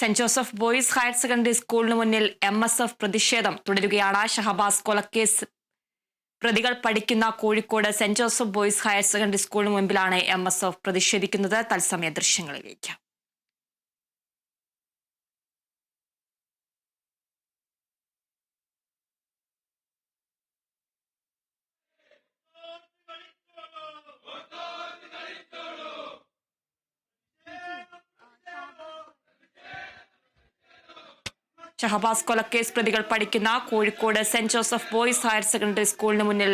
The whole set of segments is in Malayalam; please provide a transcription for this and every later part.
Saint Joseph boys higher secondary സ്കൂളിന് മുന്നിൽ എം എസ് എഫ് പ്രതിഷേധം തുടരുകയാണ്. ഷഹബാസ് കൊലക്കേസ് പ്രതികൾ പഠിക്കുന്ന Kozhikode Saint Joseph boys higher secondary സ്കൂളിന് മുമ്പിലാണ് എം എസ് എഫ് പ്രതിഷേധിക്കുന്നത്. തത്സമയ ദൃശ്യങ്ങളിലേക്ക്. ഷഹബാസ് കൊലക്കേസ് പ്രതികൾ പഠിക്കുന്ന Kozhikode Saint Joseph boys higher secondary സ്കൂളിന് മുന്നിൽ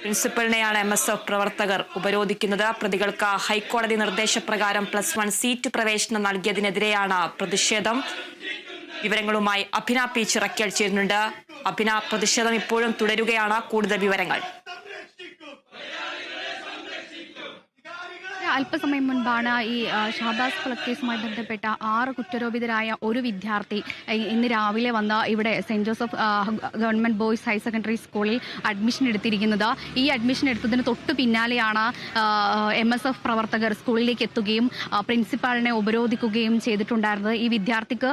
പ്രിൻസിപ്പലിനെയാണ് എം എസ് എഫ് പ്രവർത്തകർ ഉപരോധിക്കുന്നത്. പ്രതികൾക്ക് ഹൈക്കോടതി നിർദ്ദേശപ്രകാരം പ്ലസ് വൺ സീറ്റ് പ്രവേശനം നൽകിയതിനെതിരെയാണ് പ്രതിഷേധം. വിവരങ്ങളുമായി അഭിന പി ചിറക്കൽ ചേരുന്നുണ്ട്. അഭിന പ്രതിഷേധം ഇപ്പോഴും തുടരുകയാണ്. കൂടുതൽ വിവരങ്ങൾ അല്പസമയം മുൻപാണ് ഈ ഷാബാസ് കൊലക്കേസുമായി ബന്ധപ്പെട്ട ആറ് കുറ്റരോപിതരായ ഒരു വിദ്യാർത്ഥി ഇന്ന് രാവിലെ വന്ന ഇവിടെ Saint Joseph government boys higher secondary സ്കൂളിൽ അഡ്മിഷൻ എടുത്തിരിക്കുന്നത്. ഈ അഡ്മിഷൻ എടുത്തതിന് തൊട്ട് പിന്നാലെയാണ് എം എസ് എഫ് പ്രവർത്തകർ സ്കൂളിലേക്ക് എത്തുകയും പ്രിൻസിപ്പാളിനെ ഉപരോധിക്കുകയും ചെയ്തിട്ടുണ്ടായിരുന്നത്. ഈ വിദ്യാർത്ഥിക്ക്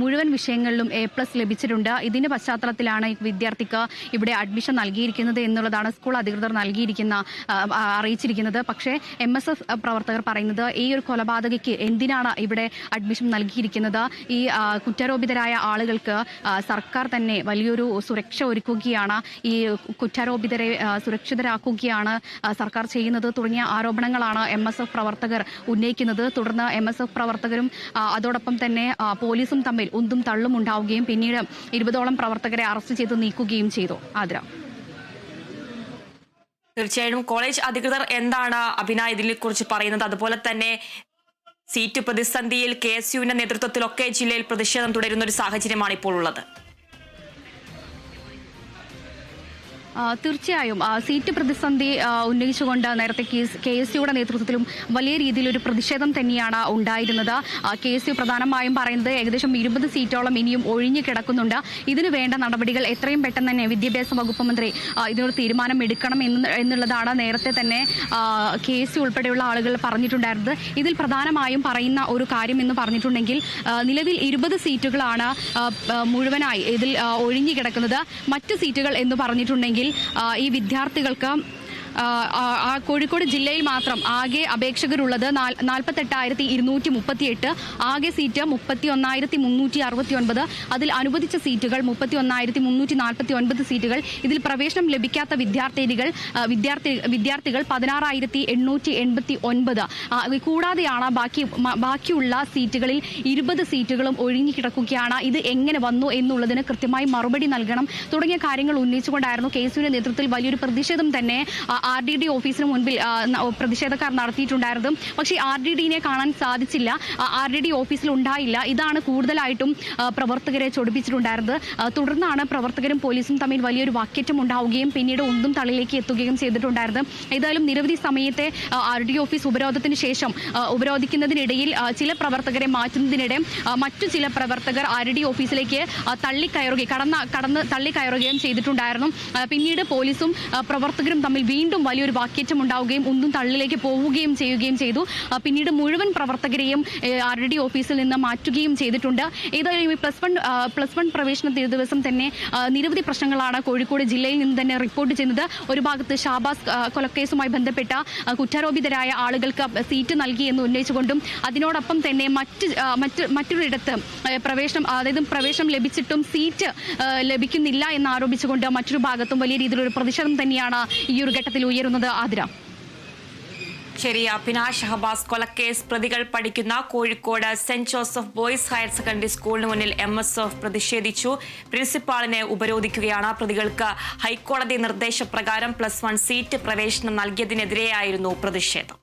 മുഴുവൻ വിഷയങ്ങളിലും എ പ്ലസ് ലഭിച്ചിട്ടുണ്ട്. ഇതിന്റെ പശ്ചാത്തലത്തിലാണ് ഈ വിദ്യാർത്ഥിക്ക് ഇവിടെ അഡ്മിഷൻ നൽകിയിരിക്കുന്നത് എന്നുള്ളതാണ് സ്കൂൾ അധികൃതർ നൽകിയിരിക്കുന്ന അറിയിച്ചിരിക്കുന്നത്. പക്ഷേ എം എസ് എഫ് പ്രവർത്തകർ പറയുന്നത് ഈ ഒരു കൊലപാതകയ്ക്ക് എന്തിനാണ് ഇവിടെ അഡ്മിഷൻ നൽകിയിരിക്കുന്നത്? ഈ കുറ്റാരോപിതരായ ആളുകൾക്ക് സർക്കാർ തന്നെ വലിയൊരു സുരക്ഷ ഒരുക്കുകയാണ് ഈ കുറ്റാരോപിതരെ സുരക്ഷിതരാക്കുകയാണ് സർക്കാർ ചെയ്യുന്നത് തുടങ്ങിയ ആരോപണങ്ങളാണ് എം എസ് എഫ് പ്രവർത്തകർ ഉന്നയിക്കുന്നത്. തുടർന്ന് എം എസ് എഫ് പ്രവർത്തകരും അതോടൊപ്പം തന്നെ പോലീസും തമ്മിൽ ഉന്തും തള്ളും ഉണ്ടാവുകയും പിന്നീട് ഇരുപതോളം പ്രവർത്തകരെ അറസ്റ്റ് ചെയ്ത് നീക്കുകയും ചെയ്തു. ആതിര. തീർച്ചയായും കോളേജ് അധികൃതർ എന്താണ് അഭിന ഇതിനെ കുറിച്ച് പറയുന്നത്? അതുപോലെ തന്നെ സീറ്റ് പ്രതിസന്ധിയിൽ കെ എസ് യുവിന്റെ നേതൃത്വത്തിലൊക്കെ ജില്ലയിൽ പ്രതിഷേധം തുടരുന്ന ഒരു സാഹചര്യമാണ് ഇപ്പോൾ ഉള്ളത്. തീർച്ചയായും സീറ്റ് പ്രതിസന്ധി ഉന്നയിച്ചുകൊണ്ട് നേരത്തെ കെ എസ് യുടെ നേതൃത്വത്തിലും വലിയ രീതിയിൽ ഒരു പ്രതിഷേധം തന്നെയാണ് ഉണ്ടായിരുന്നത്. കെ എസ് യു പ്രധാനമായും പറയുന്നത് ഏകദേശം ഇരുപത് സീറ്റോളം ഇനിയും ഒഴിഞ്ഞു കിടക്കുന്നുണ്ട്. ഇതിന് വേണ്ട നടപടികൾ എത്രയും പെട്ടെന്ന് തന്നെ വിദ്യാഭ്യാസ വകുപ്പ് മന്ത്രി ഇതിനൊരു തീരുമാനം എടുക്കണം എന്ന് എന്നുള്ളതാണ് നേരത്തെ തന്നെ കെ എസ് യു ഉൾപ്പെടെയുള്ള ആളുകൾ പറഞ്ഞിട്ടുണ്ടായിരുന്നത്. ഇതിൽ പ്രധാനമായും പറയുന്ന ഒരു കാര്യം എന്ന് പറഞ്ഞിട്ടുണ്ടെങ്കിൽ നിലവിൽ ഇരുപത് സീറ്റുകളാണ് മുഴുവനായി ഇതിൽ ഒഴിഞ്ഞു കിടക്കുന്നത്. മറ്റ് സീറ്റുകൾ എന്ന് പറഞ്ഞിട്ടുണ്ടെങ്കിൽ ഈ വിദ്യാർത്ഥികൾക്ക് കോഴിക്കോട് ജില്ലയിൽ മാത്രം ആകെ അപേക്ഷകരുള്ളത് നാൽപ്പത്തെട്ടായിരത്തി ഇരുന്നൂറ്റി മുപ്പത്തിയെട്ട് ആകെ സീറ്റ് മുപ്പത്തി ഒന്നായിരത്തി മുന്നൂറ്റി അറുപത്തി ഒൻപത് അതിൽ അനുവദിച്ച സീറ്റുകൾ മുപ്പത്തി ഒന്നായിരത്തി മുന്നൂറ്റി നാൽപ്പത്തി ഒൻപത് സീറ്റുകൾ. ഇതിൽ പ്രവേശനം ലഭിക്കാത്ത വിദ്യാർത്ഥിനികൾ വിദ്യാർത്ഥി വിദ്യാർത്ഥികൾ പതിനാറായിരത്തി എണ്ണൂറ്റി എൺപത്തി ഒൻപത് കൂടാതെയാണ് ബാക്കി ബാക്കിയുള്ള സീറ്റുകളിൽ ഇരുപത് സീറ്റുകളും ഒഴിഞ്ഞു കിടക്കുകയാണ്. ഇത് എങ്ങനെ വന്നു എന്നുള്ളതിന് കൃത്യമായി മറുപടി നൽകണം തുടങ്ങിയ കാര്യങ്ങൾ ഉന്നയിച്ചുകൊണ്ടായിരുന്നു കെ സുവിന്റെ നേതൃത്വത്തിൽ വലിയൊരു പ്രതിഷേധം തന്നെ ആർ ഡി ഡി ഓഫീസിന് മുൻപിൽ പ്രതിഷേധക്കാർ നടത്തിയിട്ടുണ്ടായിരുന്നത്. പക്ഷേ ആർ ഡി ഡിനെ കാണാൻ സാധിച്ചില്ല. ആർ ഡി ഡി ഓഫീസിൽ ഉണ്ടായില്ല. ഇതാണ് കൂടുതലായിട്ടും പ്രവർത്തകരെ ചൊടിപ്പിച്ചിട്ടുണ്ടായിരുന്നത്. തുടർന്നാണ് പ്രവർത്തകരും പോലീസും തമ്മിൽ വലിയൊരു വാക്കേറ്റം ഉണ്ടാവുകയും പിന്നീട് ഒന്നും തള്ളിലേക്ക് എത്തുകയും ചെയ്തിട്ടുണ്ടായിരുന്നത്. ഏതായാലും നിരവധി സമയത്തെ ആർ ഡി ഓഫീസ് ഉപരോധത്തിന് ശേഷം ഉപരോധിക്കുന്നതിനിടയിൽ ചില പ്രവർത്തകരെ മാറ്റുന്നതിനിടെ മറ്റു ചില പ്രവർത്തകർ ആർ ഡി ഓഫീസിലേക്ക് തള്ളിക്കയറുകയും കടന്ന കടന്ന് തള്ളിക്കയറുകയും ചെയ്തിട്ടുണ്ടായിരുന്നു. പിന്നീട് പോലീസും പ്രവർത്തകരും തമ്മിൽ വീണ്ടും വലിയൊരു വാക്കേറ്റം ഉണ്ടാവുകയും ഒന്നും തള്ളിലേക്ക് പോവുകയും ചെയ്യുകയും ചെയ്തു. പിന്നീട് മുഴുവൻ പ്രവർത്തകരെയും ആർ ഡി ഓഫീസിൽ നിന്ന് മാറ്റുകയും ചെയ്തിട്ടുണ്ട്. ഏതായാലും ഈ പ്ലസ് വൺ പ്ലസ് വൺ പ്രവേശന ദിവസം തന്നെ നിരവധി പ്രശ്നങ്ങളാണ് കോഴിക്കോട് ജില്ലയിൽ നിന്ന് തന്നെ റിപ്പോർട്ട് ചെയ്യുന്നത്. ഒരു ഭാഗത്ത് ഷാബാസ് കൊലക്കേസുമായി ബന്ധപ്പെട്ട കുറ്റാരോപിതരായ ആളുകൾക്ക് സീറ്റ് നൽകി എന്ന് ഉന്നയിച്ചുകൊണ്ടും അതിനോടൊപ്പം തന്നെ മറ്റ് മറ്റ് മറ്റൊരിടത്ത് പ്രവേശനം അതായത് പ്രവേശനം ലഭിച്ചിട്ടും സീറ്റ് ലഭിക്കുന്നില്ല എന്ന് ആരോപിച്ചുകൊണ്ട് മറ്റൊരു ഭാഗത്തും വലിയ രീതിയിലൊരു പ്രതിഷേധം തന്നെയാണ് ഈ ഒരു ഘട്ടത്തിൽ ഉയരുന്നത് ആതിര. ശരി അഭിന ഷഹബാസ് കൊലക്കേസ് പ്രതികൾ പഠിക്കുന്ന Kozhikode Saint Joseph boys higher secondary സ്കൂളിന് മുന്നിൽ എം എസ് എഫ് പ്രതിഷേധിച്ചു. പ്രിൻസിപ്പാളിനെ ഉപരോധിക്കുകയാണ് പ്രതികൾക്ക്. ഹൈക്കോടതി നിർദ്ദേശപ്രകാരം പ്ലസ് വൺ സീറ്റ് പ്രവേശനം നൽകിയതിനെതിരെയായിരുന്നു പ്രതിഷേധം.